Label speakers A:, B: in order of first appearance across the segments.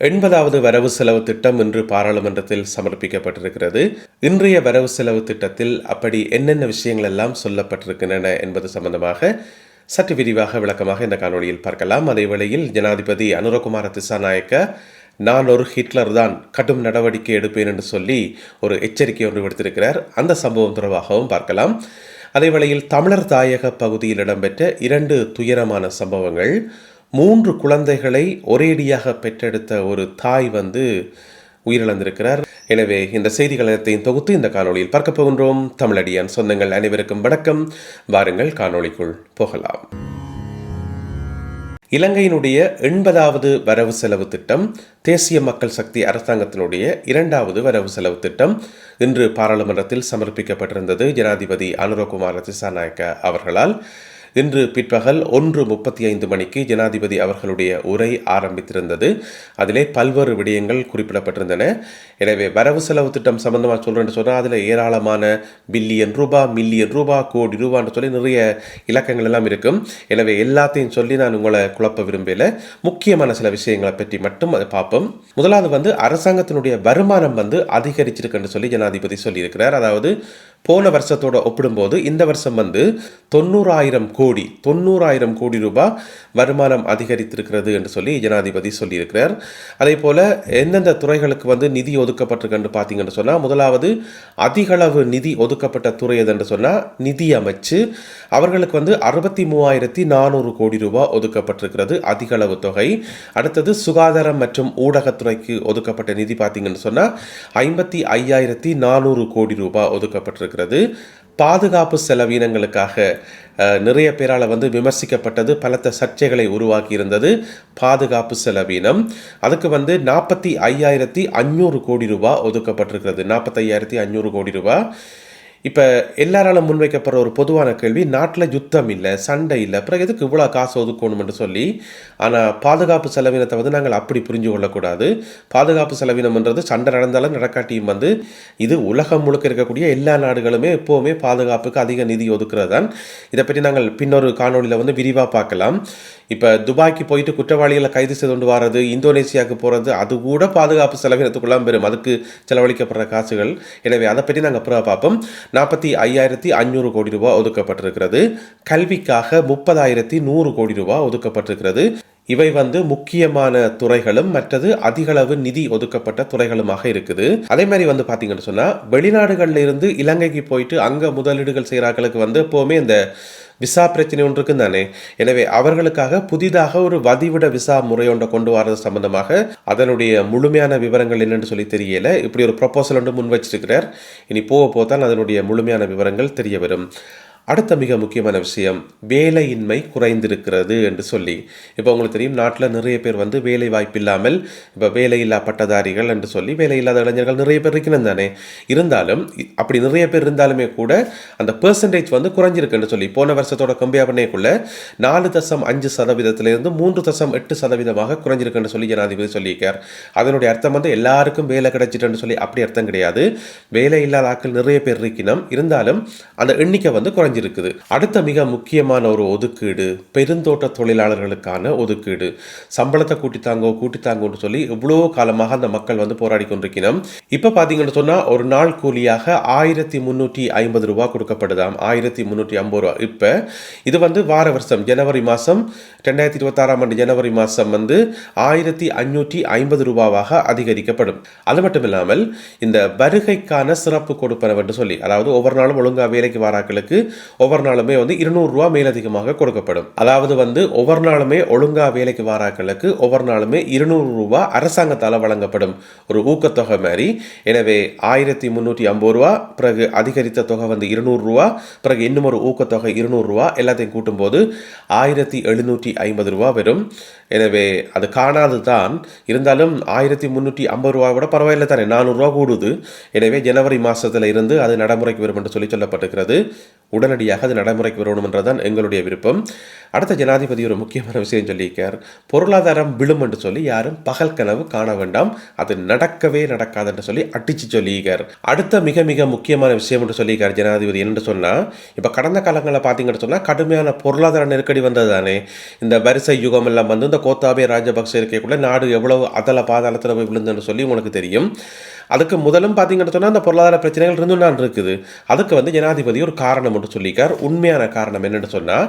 A: எண்பதாவது வரவு செலவு திட்டம் இன்று பாராளுமன்றத்தில் சமர்ப்பிக்கப்பட்டிருக்கிறது. இன்றைய வரவு செலவு திட்டத்தில் அப்படி என்னென்ன விஷயங்கள் எல்லாம் சொல்லப்பட்டிருக்கின்றன என்பது சம்பந்தமாக சற்று விரிவாக விளக்கமாக இந்த காணொலியில் பார்க்கலாம். அதே வேளையில் ஜனாதிபதி அனுரகுமார திசாநாயக்க நான் ஒரு ஹிட்லர் தான் கடும் நடவடிக்கை எடுப்பேன் என்று சொல்லி ஒரு எச்சரிக்கை ஒன்று விடுத்திருக்கிறார். அந்த சம்பவம் தொடர்பாகவும் பார்க்கலாம். அதே வேளையில் தமிழர் தாயக பகுதியில் இடம்பெற்ற இரண்டு துயரமான சம்பவங்கள். மூன்று குழந்தைகளை ஒரேடியாக பெற்றெடுத்த ஒரு தாய் வந்து உயிரிழந்திருக்கிறார். எனவே இந்த செய்திகள் அனைத்தையும் தொகுத்து இந்த காணொளியில் பார்க்க போகின்றோம். தமிழடியான் சொந்தங்கள் அனைவருக்கும் வணக்கம். வாருங்கள் காணொளிக்குள் போகலாம். இலங்கையினுடைய எண்பதாவது வரவு செலவு திட்டம் தேசிய மக்கள் சக்தி அரசாங்கத்தினுடைய இரண்டாவது வரவு செலவு திட்டம் இன்று பாராளுமன்றத்தில் சமர்ப்பிக்கப்பட்டிருந்தது ஜனாதிபதி அனுரகுமார திசாநாயக்க அவர்களால். இன்று பிற்பகல் ஒன்று முப்பத்தி ஐந்து மணிக்கு ஜனாதிபதி அவர்களுடைய உரை ஆரம்பித்திருந்தது. அதிலே பல்வேறு விடயங்கள் குறிப்பிடப்பட்டிருந்தன. எனவே வரவு செலவு திட்டம் சம்பந்தமாக சொல்கிறேன்னு சொன்னால் அதில் ஏராளமான பில்லியன் ரூபா மில்லியன் ரூபா கோடி ரூபான்னு சொல்லி நிறைய இலக்கங்கள் எல்லாம் இருக்கும். எனவே எல்லாத்தையும் சொல்லி நான் உங்களை குழப்ப விரும்பல. முக்கியமான சில விஷயங்களை பற்றி மட்டும் அதை பார்ப்போம். முதலாவது வந்து அரசாங்கத்தினுடைய வருமானம் வந்து அதிகரிச்சிருக்குன்னு சொல்லி ஜனாதிபதி சொல்லியிருக்கிறார். அதாவது போன வருஷத்தோட ஒப்பிடும்போது இந்த வருஷம் வந்து தொண்ணூறாயிரம் கோடி தொண்ணூறாயிரம் கோடி ரூபாய் வருமானம் அதிகரித்திருக்கிறது என்று சொல்லி ஜனாதிபதி சொல்லியிருக்கிறார். அதே போல் எந்தெந்த துறைகளுக்கு வந்து நிதி ஒதுக்கப்பட்டிருக்குன்னு பார்த்தீங்கன்னு சொன்னால் முதலாவது அதிகளவு நிதி ஒதுக்கப்பட்ட துறை எதுன்னு சொன்னால் நிதி அமைச்சு. அவர்களுக்கு வந்து அறுபத்தி மூவாயிரத்தி நானூறு கோடி ரூபாய் ஒதுக்கப்பட்டிருக்கிறது அதிகளவு தொகை. அடுத்தது சுகாதாரம் மற்றும் ஊடகத்துறைக்கு ஒதுக்கப்பட்ட நிதி பார்த்தீங்கன்னு சொன்னால் ஐம்பத்தி ஐயாயிரத்தி நானூறு கோடி ரூபாய் இருக்கிறது பாதுகாப்பு செலவீனங்களுக்காக நிறைய பேரால் வந்து விமர்சிக்கப்பட்டது பலத்த சர்ச்சைகளை உருவாக்கி இருந்தது பாதுகாப்பு செலவீனம். அதுக்கு வந்து நாற்பத்தி ஐயாயிரத்தி அஞ்சூறு கோடி ரூபாய் ஒதுக்கப்பட்டிருக்கிறது. நாற்பத்தி ஐயாயிரத்தி அஞ்சூறு கோடி ரூபாய் இப்போ எல்லாராலும் முன்வைக்கப்படுற ஒரு பொதுவான கேள்வி நாட்டில் யுத்தம் இல்லை சண்டை இல்லை அப்புறம் எதுக்கு இவ்வளோ காசு ஒதுக்கணும்னு சொல்லி ஆனால் பாதுகாப்பு செலவினத்தை வந்து நாங்கள் அப்படி புரிஞ்சு கொள்ளக்கூடாது. பாதுகாப்பு செலவினம்ன்றது சண்டை நடந்தாலும் நடக்காட்டியும் வந்து இது உலகம் முழுக்க இருக்கக்கூடிய எல்லா நாடுகளுமே எப்போவுமே பாதுகாப்புக்கு அதிக நிதி ஒதுக்குறது தான். இதை பற்றி நாங்கள் பின்னொரு காணொளியில் வந்து விரிவாக பார்க்கலாம். இப்போ துபாய்க்கு போயிட்டு குற்றவாளிகளை கைது செய்து கொண்டு வர்றது இந்தோனேசியாவுக்கு போகிறது அது கூட பாதுகாப்பு செலவினத்துக்குள்ளாம் பெறும் அதுக்கு செலவழிக்கப்படுற காசுகள். எனவே அதை பற்றி நாங்கள் அப்புறம் பார்ப்போம். நாற்பத்தி ஐயாயிரத்தி அஞ்சூறு கோடி ரூபாய் ஒதுக்கப்பட்டிருக்கிறது. கல்விக்காக முப்பதாயிரத்தி நூறு கோடி ரூபாய் ஒதுக்கப்பட்டிருக்கிறது. இவை வந்து முக்கியமான துறைகளும் மற்றது அதிகளவு நிதி ஒதுக்கப்பட்ட துறைகளுமாக இருக்குது. அதே மாதிரி வந்து பார்த்தீங்கன்னு சொன்னால் வெளிநாடுகளில் இருந்து இலங்கைக்கு போயிட்டு அங்கே முதலீடுகள் செய்கிறார்களுக்கு வந்து எப்போவுமே இந்த விசா பிரச்சனை ஒன்று இருக்கும் தானே? எனவே அவர்களுக்காக புதிதாக ஒரு வதிவிட விசா முறை ஒன்றை கொண்டு வரது சம்பந்தமாக அதனுடைய முழுமையான விவரங்கள் என்னென்னு சொல்லி தெரியல. இப்படி ஒரு ப்ரொபோசல் ஒன்று முன் வச்சிருக்கிறார் இனி போக போதான் அதனுடைய முழுமையான விவரங்கள் தெரிய வரும். அடுத்த மிக முக்கியமான விஷயம் வேலையின்மை குறைந்திருக்கிறது என்று சொல்லி. இப்போ உங்களுக்கு தெரியும் நாட்டில் நிறைய பேர் வந்து வேலை வாய்ப்பு இல்லாமல் இப்போ வேலையில்லா பட்டதாரிகள் என்று சொல்லி வேலை இல்லாத இளைஞர்கள் நிறைய பேர் இருக்கணும் தானே? இருந்தாலும் அப்படி நிறைய பேர் இருந்தாலுமே கூட அந்த பெர்சன்டேஜ் வந்து குறைஞ்சிருக்குன்னு சொல்லி போன வருஷத்தோட கம்பேர் பண்ணக்குள்ள நாலு தசம் அஞ்சு சதவீதத்திலிருந்து மூன்று தசம் எட்டு சதவீதமாக குறைஞ்சிருக்குன்னு சொல்லி ஜனாதிபதி சொல்லியிருக்கார். அதனுடைய அர்த்தம் வந்து எல்லாருக்கும் வேலை கிடைச்சிட்டுன்னு சொல்லி அப்படி அர்த்தம் கிடையாது. வேலை இல்லாத ஆக்கள் நிறைய பேர் இருக்கணும் இருந்தாலும் அந்த எண்ணிக்கை வந்து குறைஞ்சி குறைஞ்சிருக்குது அடுத்த மிக முக்கியமான ஒரு ஒதுக்கீடு பெருந்தோட்ட தொழிலாளர்களுக்கான ஒதுக்கீடு. சம்பளத்தை கூட்டித்தாங்கோ கூட்டித்தாங்கோன்னு சொல்லி இவ்வளோ காலமாக அந்த மக்கள் வந்து போராடி கொண்டிருக்கணும் இப்போ பார்த்தீங்கன்னு சொன்னால் ஒரு நாள் கூலியாக ஆயிரத்தி முந்நூற்றி ஐம்பது ரூபா கொடுக்கப்படுதாம். ஆயிரத்தி முந்நூற்றி ஐம்பது ரூபா. இப்போ இது வந்து வார வருஷம் ஜனவரி மாதம் ரெண்டாயிரத்தி இருபத்தாறாம் ஆண்டு ஜனவரி மாதம் வந்து ஆயிரத்தி அஞ்சூற்றி ஐம்பது ரூபாவாக அதிகரிக்கப்படும். அது மட்டும் இல்லாமல் இந்த வருகைக்கான சிறப்பு கொடுப்பனவென்று சொல்லி அதாவது ஒவ்வொரு நாளும் ஒழுங்காக வேலைக்கு வாராக்களுக்கு ஒவ்வொரு நாளுமே வந்து இருநூறு ரூபா மேலதிகமாக கொடுக்கப்படும். அதாவது வந்து ஒவ்வொரு நாளுமே ஒழுங்கா வேலைக்கு வாராக்களுக்கு ஒவ்வொரு நாளுமே இருநூறு ரூபா அரசாங்கத்தால் வழங்கப்படும் ஒரு ஊக்கத்தொகை மாதிரி. எனவே ஆயிரத்தி முந்நூற்றி ஐம்பது ரூபா பிறகு அதிகரித்த தொகை வந்து இருநூறு ரூபா பிறகு இன்னும் ஒரு ஊக்கத்தொகை இருநூறுரூவா எல்லாத்தையும் கூட்டும்போது ஆயிரத்தி எழுநூற்றி ஐம்பது ரூபா வரும். எனவே அது காணாது தான். இருந்தாலும் ஆயிரத்தி முந்நூற்றி ஐம்பது ரூபா விட பரவாயில்லை தானே நானூறுரூவா கூடுது. எனவே ஜனவரி மாதத்தில் இருந்து அது நடைமுறைக்கு வரும் என்று சொல்லி சொல்லப்பட்டிருக்கிறது. உடனடியாக அது நடைமுறைக்கு வரணும்ன்றதான் எங்களுடைய விருப்பம். அடுத்த ஜனாதிபதி ஒரு முக்கியமான விஷயம் சொல்லியிருக்கார். பொருளாதாரம் விழும் என்று சொல்லி யாரும் பகல் கனவு காண வேண்டாம். அது நடக்கவே நடக்காது என்று சொல்லி அடிச்சு சொல்லியிருக்கார். அடுத்த மிக மிக முக்கியமான விஷயம் என்று சொல்லியிருக்கார் ஜனாதிபதி என்று சொன்னால் இப்போ கடந்த காலங்களில் பார்த்தீங்கன்னு சொன்னால் கடுமையான பொருளாதார நெருக்கடி வந்தது தானே இந்த வரிசை யுகம் எல்லாம் வந்து இந்த கோத்தாபே ராஜபக்சே இருக்கக்குள்ள நாடு எவ்வளவு அதல பாதாளத்தில் போய் விழுந்துன்னு சொல்லி உங்களுக்கு தெரியும். அதுக்கு முதலும் பார்த்தீங்கன்னு சொன்னால் அந்த பொருளாதார பிரச்சனைகள் இருந்து நான் இருக்குது. அதுக்கு வந்து ஜனாதிபதி ஒரு காரணம் என்று சொல்லிக்கார் உண்மையான காரணம் என்னென்னு சொன்னால்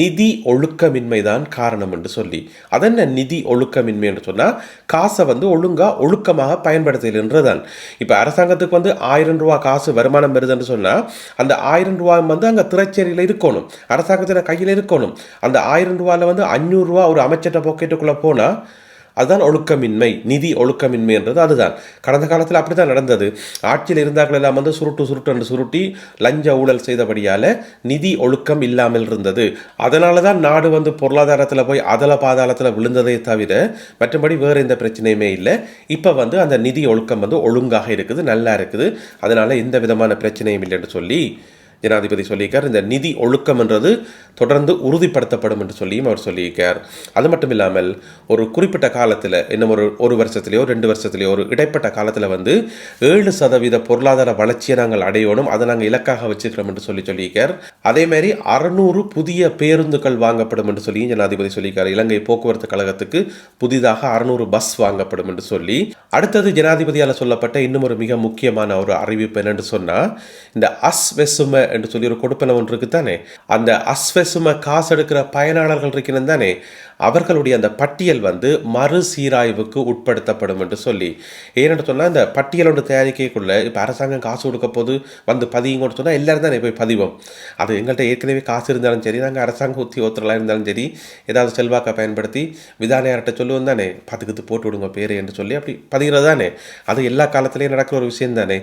A: நிதி ஒழுக்கமின்மை தான் காரணம் என்று சொல்லி. அதென்ன நிதி ஒழுக்கமின்மை என்று சொன்னால் காசை வந்து ஒழுங்காக ஒழுக்கமாக பயன்படுத்தலைன்றதான் இப்போ அரசாங்கத்துக்கு வந்து ஆயிரம் ரூபா காசு வருமானம் வருதுன்னு சொன்னால் அந்த ஆயிரம் ரூபாய் வந்து அங்கே திரைச்சேரியில் இருக்கணும். அரசாங்கத்தின் கையில் இருக்கணும். அந்த ஆயிரம் ரூபாயில் வந்து அஞ்சூறுரூவா ஒரு அமைச்சர்கிட்ட பாக்கெட்டுக்குள்ளே போனால் அதுதான் ஒழுக்கமின்மை நிதி ஒழுக்கமின்மை என்றது அதுதான். கடந்த காலத்தில் அப்படி தான் நடந்தது. ஆட்சியில் இருந்தார்கள் எல்லாம் வந்து சுருட்டு சுருட்டு என்று சுருட்டி லஞ்ச ஊழல் செய்தபடியால் நிதி ஒழுக்கம் இல்லாமல் இருந்தது. அதனால தான் நாடு வந்து பொருளாதாரத்தில் போய் அதல பாதாளத்தில் விழுந்ததே தவிர மற்றபடி வேறு எந்த பிரச்சனையுமே இல்லை. இப்போ வந்து அந்த நிதி ஒழுக்கம் வந்து ஒழுங்காக இருக்குது நல்லா இருக்குது. அதனால் எந்த விதமான பிரச்சனையும் இல்லைன்னு சொல்லி ஜனாதிபதி சொல்லியிருக்கார். இந்த நிதி ஒழுக்கம் என்றது தொடர்ந்து உறுதிப்படுத்தப்படும் என்று சொல்லியும் அவர் சொல்லியிருக்கார். அது மட்டும் இல்லாமல் ஒரு குறிப்பிட்ட காலத்தில் இன்னும் ஒரு ஒரு வருஷத்துலையோ ரெண்டு வருஷத்துலையோ ஒரு இடைப்பட்ட காலத்தில் வந்து ஏழு சதவீத பொருளாதார வளர்ச்சியை நாங்கள் அடையணும் அதை நாங்கள் இலக்காக வச்சுக்கிறோம் என்று சொல்லி சொல்லியிருக்கார். அதேமாரி அறுநூறு புதிய பேருந்துகள் வாங்கப்படும் என்று சொல்லி ஜனாதிபதி சொல்லியிருக்கார். இலங்கை போக்குவரத்து கழகத்துக்கு புதிதாக அறுநூறு பஸ் வாங்கப்படும் என்று சொல்லி. அடுத்தது ஜனாதிபதியால் சொல்லப்பட்ட இன்னும் ஒரு மிக முக்கியமான ஒரு அறிவிப்பு என்னென்று சொன்னால் இந்த அஸ் வெசும என்று சொல்லி ஒரு கொடுப்பன ஒன்று இருக்குது தானே அந்த அஸ்வசும காசு எடுக்கிற பயனாளர்கள் இருக்கணும் தானே? அவர்களுடைய அந்த பட்டியல் வந்து மறு சீராய்வுக்கு உட்படுத்தப்படும் என்று சொல்லி. ஏன்னு சொன்னால் இந்த பட்டியலோட ஒன்று தயாரிக்கக்குள்ள இப்போ அரசாங்கம் காசு கொடுக்க போது வந்து பதியுங்கன்னு சொன்னால் எல்லோரும் தானே போய் பதிவோம். அது எங்கள்கிட்ட ஏற்கனவே காசு இருந்தாலும் சரி நாங்கள் அரசாங்க உத்தியோகத்தர்களாக இருந்தாலும் சரி ஏதாவது செல்வாக்கை பயன்படுத்தி விதானையார்கிட்ட சொல்லுவோம் தானே பதுக்கத்து போட்டு விடுங்க பேர் என்று சொல்லி அப்படி பதிகிறது தானே. அது எல்லா காலத்திலையும் நடக்கிற ஒரு விஷயம் தானே.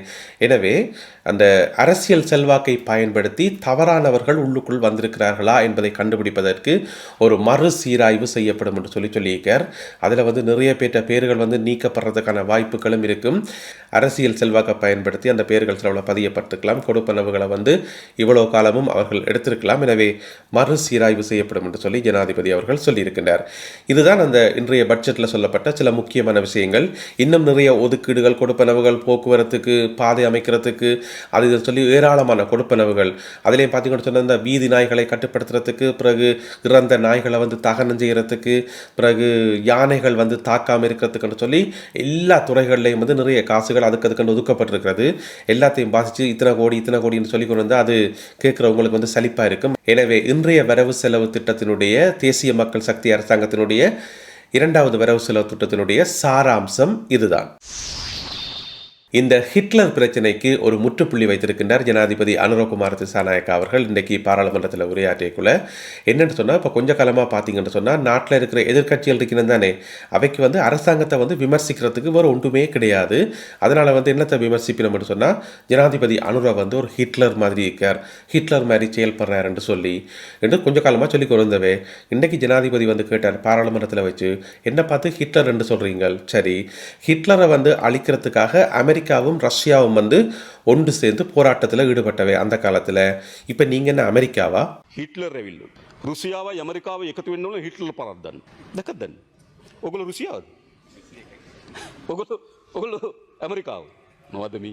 A: எனவே அந்த அரசியல் செல்வாக்கை பயன்படுத்தி தவறானவர்கள் உள்ளுக்குள் வந்திருக்கிறார்களா என்பதை கண்டுபிடிப்பதற்கு ஒரு மறு சீராய்வு ஆய்வு செய்யப்படும் என்று சொல்லி சொல்லியிருக்கார். அதில் வந்து நிறைய பேற்ற பேர்கள் வந்து நீக்கப்படுறதுக்கான வாய்ப்புகளும் இருக்கும். அரசியல் செல்வாக்கை பயன்படுத்தி அந்த பேர்கள் சில பதியப்பட்டிருக்கலாம். கொடுப்பனவுகளை வந்து இவ்வளோ காலமும் அவர்கள் எடுத்திருக்கலாம். எனவே மறுசீராய்வு செய்யப்படும் என்று சொல்லி ஜனாதிபதி அவர்கள் சொல்லியிருக்கின்றார். இதுதான் அந்த இன்றைய பட்ஜெட்டில் சொல்லப்பட்ட சில முக்கியமான விஷயங்கள். இன்னும் நிறைய ஒதுக்கீடுகள் கொடுப்பனவுகள் போக்குவரத்துக்கு பாதை அமைக்கிறதுக்கு அது இதை சொல்லி ஏராளமான கொடுப்பனவுகள். அதிலேயும் பார்த்தீங்கன்னு சொன்னால் இந்த வீதி நாய்களை கட்டுப்படுத்துறதுக்கு பிறகு இறந்த நாய்களை வந்து தகனம் செய்கிறதுக்கு பிறகு யானைகள் வந்து தாக்காமல் இருக்கிறதுக்குன்னு சொல்லி எல்லா துறைகள்லையும் வந்து நிறைய காசுகள் அதுக்கு அதுக்குன்னு ஒதுக்கப்பட்டிருக்கிறது. எல்லாத்தையும் பாதித்து இத்தனை கோடி இத்தனை கோடின்னு சொல்லி கொண்டு வந்து அது கேட்குறவங்களுக்கு வந்து சலிப்பாக இருக்கும். எனவே இன்றைய வரவு செலவு திட்டத்தினுடைய தேசிய மக்கள் சக்தி அரசாங்கத்தினுடைய இரண்டாவது வரவு செலவு திட்டத்தினுடைய சாராம்சம் இதுதான். இந்த ஹிட்லர் பிரச்சனைக்கு ஒரு முற்றுப்புள்ளி வைத்திருக்கின்றார் ஜனாதிபதி அனுரகுமார் திசாநாயக்கா அவர்கள். இன்றைக்கு பாராளுமன்றத்தில் உரையாற்றியக்குள்ள என்னென்னு சொன்னால் இப்போ கொஞ்ச காலமாக பார்த்தீங்கன்னு சொன்னால் நாட்டில் இருக்கிற எதிர்கட்சிகள் இருக்கிறது தானே அவைக்கு வந்து அரசாங்கத்தை வந்து விமர்சிக்கிறதுக்கு வேறு ஒன்றுமே கிடையாது. அதனால் வந்து என்னத்தை விமர்சிப்பினோம்னு சொன்னால் ஜனாதிபதி அனுரா வந்து ஒரு ஹிட்லர் மாதிரி இருக்கார். ஹிட்லர் மாதிரி செயல்படுறார் என்று சொல்லி. என்று கொஞ்ச காலமாக சொல்லி கொண்டவே இன்றைக்கு ஜனாதிபதி வந்து கேட்டார் பாராளுமன்றத்தில் வச்சு என்ன பார்த்து ஹிட்லர் என்று சொல்கிறீங்க சரி. ஹிட்லரை வந்து அழிக்கிறதுக்காக அமெரிக்க அமெரிக்காவும் ரஷ்யாவும் வந்து ஒன்று சேர்ந்து போராட்டத்தில் ஈடுபட்டவை அந்த காலத்தில். இப்போ நீங்கள் என்ன அமெரிக்காவா?
B: ஹிட்லர் ரவில்லு ருசியாவை அமெரிக்காவை எக்கத்து வேணும் ஹிட்லர் பரார்தான் தக்கத்தன் ஒகுல ருசியா? ஒகுல அமெரிக்காவும் மாதமி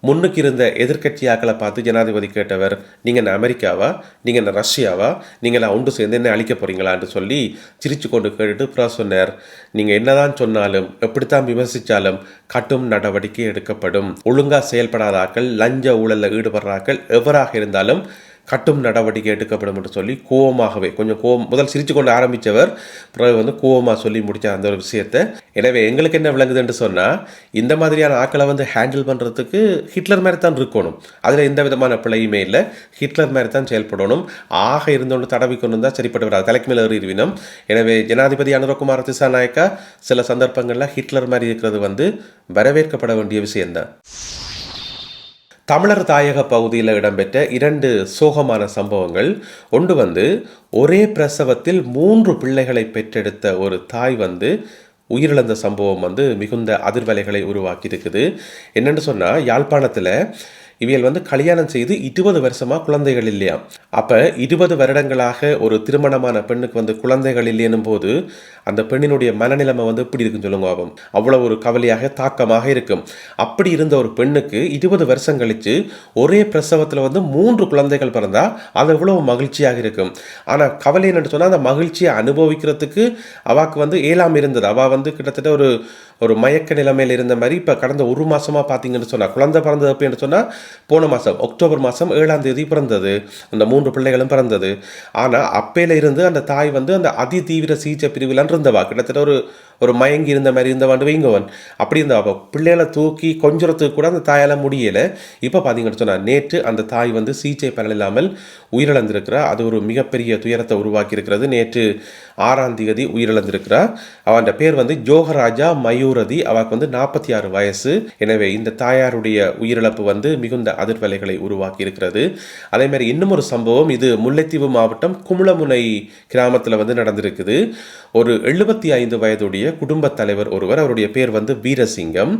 A: முன்னுக்கு இருந்த எதிர்கட்சியாக்களை பார்த்து ஜனாதிபதி கேட்டவர் நீங்கள் என்ன அமெரிக்காவா? நீங்கள் என்ன ரஷ்யாவா? நீங்கள் ஒன்று சேர்ந்து என்ன அழிக்க போகிறீங்களான்னு சொல்லி சிரிச்சு கொண்டு கேட்டுட்டு அப்புறம் சொன்னார் நீங்கள் என்னதான் சொன்னாலும் எப்படித்தான் விமர்சித்தாலும் கட்டும் நடவடிக்கை எடுக்கப்படும். ஒழுங்காக செயல்படாதாக்கள் லஞ்ச ஊழலில் ஈடுபடுறாக்கள் எவராக இருந்தாலும் கட்டும் நடவடிக்கை எடுக்கப்படும் என்று சொல்லி கோவமாகவே கொஞ்சம் கோவம் முதல் சிரித்து கொண்டு ஆரம்பித்தவர் பிறகு வந்து கோவமாக சொல்லி முடித்த அந்த ஒரு விஷயத்தை. எனவே எங்களுக்கு என்ன விளங்குதுன்னு சொன்னால் இந்த மாதிரியான ஆக்களை வந்து ஹேண்டில் பண்ணுறதுக்கு ஹிட்லர் மாதிரி தான் இருக்கணும். அதில் எந்த விதமான பிழையுமே இல்லை. ஹிட்லர் மாதிரி தான் செயல்படணும். ஆக இருந்தோண்டு தடவி கொண்டு இருந்தால் சரிப்பட்டு வராது. தலைக்கு மேலே இருவினம் எனவே ஜனாதிபதி அனுரகுமார் திசாநாயக்கா சில சந்தர்ப்பங்களில் ஹிட்லர் மாதிரி இருக்கிறது வந்து வரவேற்கப்பட வேண்டிய விஷயம்தான். தமிழர் தாயக பகுதியில் இடம்பெற்ற இரண்டு சோகமான சம்பவங்கள். ஒன்று வந்து ஒரே பிரசவத்தில் மூன்று பிள்ளைகளை பெற்றெடுத்த ஒரு தாய் வந்து உயிரிழந்த சம்பவம் வந்து மிகுந்த அதிர்வலைகளை உருவாக்கி இருக்குது என்னென்னு சொன்னால் யாழ்ப்பாணத்தில் இவைகள் வந்து கல்யாணம் செய்து இருபது வருஷமாக குழந்தைகள் இல்லையா? அப்போ இருபது வருடங்களாக ஒரு திருமணமான பெண்ணுக்கு வந்து குழந்தைகள் இல்லைன்னும் போது அந்த பெண்ணினுடைய மனநிலைமை வந்து எப்படி இருக்குன்னு சொல்லுங்க ஆகும் அவ்வளோ ஒரு கவலையாக தாக்கமாக இருக்கும். அப்படி இருந்த ஒரு பெண்ணுக்கு இருபது வருஷம் கழித்து ஒரே பிரசவத்தில் வந்து மூன்று குழந்தைகள் பிறந்தால் அது எவ்வளோ மகிழ்ச்சியாக இருக்கும். ஆனால் கவலை என்னென்னு சொன்னால் அந்த மகிழ்ச்சியை அனுபவிக்கிறதுக்கு அவாக்கு வந்து ஏழாம் இருந்தது. அவள் வந்து கிட்டத்தட்ட ஒரு ஒரு மயக்க நிலைமையில் இருந்த மாதிரி இப்போ கடந்த ஒரு மாதமாக பார்த்தீங்கன்னு சொன்னால் குழந்தை பிறந்தது அப்படின்னு சொன்னால் போன மாதம் அக்டோபர் மாதம் ஏழாம் தேதி பிறந்தது. அந்த மூன்று பிள்ளைகளும் பிறந்தது. ஆனால் அப்பையில இருந்து அந்த தாய் வந்து அந்த அதி தீவிர சிகிச்சை பிரிவிலான் இருந்தவா? கிட்டத்தட்ட ஒரு ஒரு மயங்கி இருந்த மாதிரி இருந்தவாண்டு வைங்கவன் அப்படி இருந்த அப்போ பிள்ளைகளை தூக்கி கொஞ்சத்துக்கு கூட அந்த தாயால் முடியலை. இப்போ பார்த்தீங்கன்னு சொன்னால் நேற்று அந்த தாய் வந்து சிகிச்சை பலன் இல்லாமல் உயிரிழந்திருக்கிறா. அது ஒரு மிகப்பெரிய துயரத்தை உருவாக்கி இருக்கிறது நேற்று ஆறாம் தேதி உயிரிழந்திருக்கிறா. அவன் பேர் வந்து ஜோகராஜா மயூரதி. அவருக்கு வந்து நாற்பத்தி ஆறு வயசு. எனவே இந்த தாயாருடைய உயிரிழப்பு வந்து மிகுந்த அதிர்வலைகளை உருவாக்கி இருக்கிறது அதே மாதிரி இன்னும் ஒரு சம்பவம். இது முல்லைத்தீவு மாவட்டம் குமுளமுனை கிராமத்தில் வந்து நடந்திருக்குது. ஒரு எழுபத்தி ஐந்து வயதுடைய குடும்பத் தலைவர் ஒருவர் அவருடைய பேர் வந்து வீரசிங்கம்.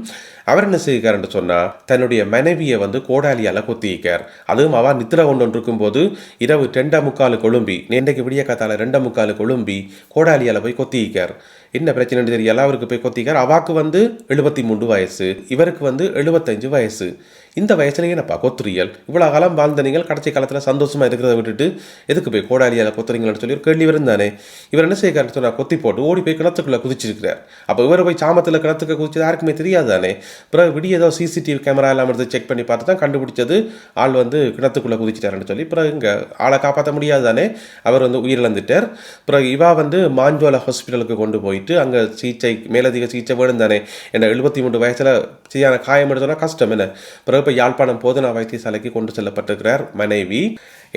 A: அவர் என்ன செய்கிறார்னு சொன்னால் தன்னுடைய மனைவியை வந்து கோடாலியால் கொத்திக்கார் அதுவும் அவ நித்திர ஒன்று இருக்கும்போது இரவு ரெண்டா முக்காலு கொழும்பி நேண்டைக்கு விடிய காத்தால ரெண்டா முக்காலு கொழும்பி கோடாலியால் போய் கொத்திக்கார் என்ன பிரச்சனைன்னு தெரியல அவருக்கு போய் கொத்திக்கார் அவாக்கு வந்து எழுபத்தி மூன்று வயசு இவருக்கு வந்து எழுபத்தஞ்சு வயசு. இந்த வயசுல என்னப்பா கொத்துறியல். இவ்வளோ காலம் வாழ்ந்த நீங்கள் கடைசி காலத்தில் சந்தோஷமாக இருக்கிறத விட்டுட்டு எதுக்கு போய் கோடாலியால் கொத்துறீங்கன்னு சொல்லி ஒரு கேள்வி இருந்தானே. இவர் என்ன செய்யறாரு சொன்னால் கொத்தி போட்டு ஓடி போய் கிணத்துக்குள்ளே குதிச்சிருக்கிறார். அப்போ இவர் போய் சாமத்தில் கிணத்துக்கு குதிச்சது யாருக்குமே தெரியாதானே. பிறகு விடிய ஏதோ சிசிடிவி கேமரா எல்லாம் எடுத்து செக் பண்ணி பார்த்து தான் கண்டுபிடிச்சது ஆள் வந்து கிணத்துக்குள்ளே குதிச்சிட்டாருன்னு சொல்லி. பிறகு இங்கே ஆளை காப்பாற்ற முடியாது தானே அவர் வந்து உயிரிழந்துட்டார். பிறகு இவா வந்து மாஞ்சோல ஹாஸ்பிட்டலுக்கு கொண்டு போயிட்டு அங்கே சிகிச்சை மேலதிக சிகிச்சை வேணும் தானே. என்ன எழுபத்தி மூன்று வயசில் சரியான காயம் எடுத்தோன்னா கஷ்டம் என்ன? பிறகு இப்போ யாழ்ப்பாணம் போதனா வைத்தியசாலைக்கு கொண்டு செல்லப்பட்டிருக்கிறார் மனைவி.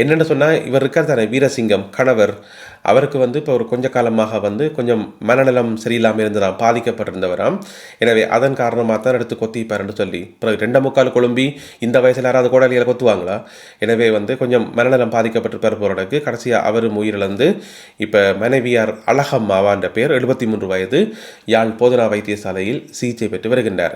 A: என்னென்னு சொன்னால் இவர் இருக்கார் தானே வீரசிங்கம் கணவர். அவருக்கு வந்து இப்போ ஒரு கொஞ்ச காலமாக வந்து கொஞ்சம் மனநலம் சரியில்லாமல் இருந்ததாம் பாதிக்கப்பட்டிருந்தவராம். எனவே அதன் காரணமாக தான் எடுத்து கொத்திப்பாருன்னு சொல்லி. பிறகு ரெண்ட முக்கால் கொழும்பி இந்த வயசில் யாராவது கோடாலியில் கொத்துவாங்களா? எனவே வந்து கொஞ்சம் மனநலம் பாதிக்கப்பட்டிருப்பார் போறதுக்கு கடைசியாக அவரும் உயிரிழந்து இப்போ மனைவியார் அழகம்மாவான்ற பேர் எழுபத்தி மூன்று வயது யாழ் போதனா வைத்தியசாலையில் சிகிச்சை பெற்று வருகின்றார்.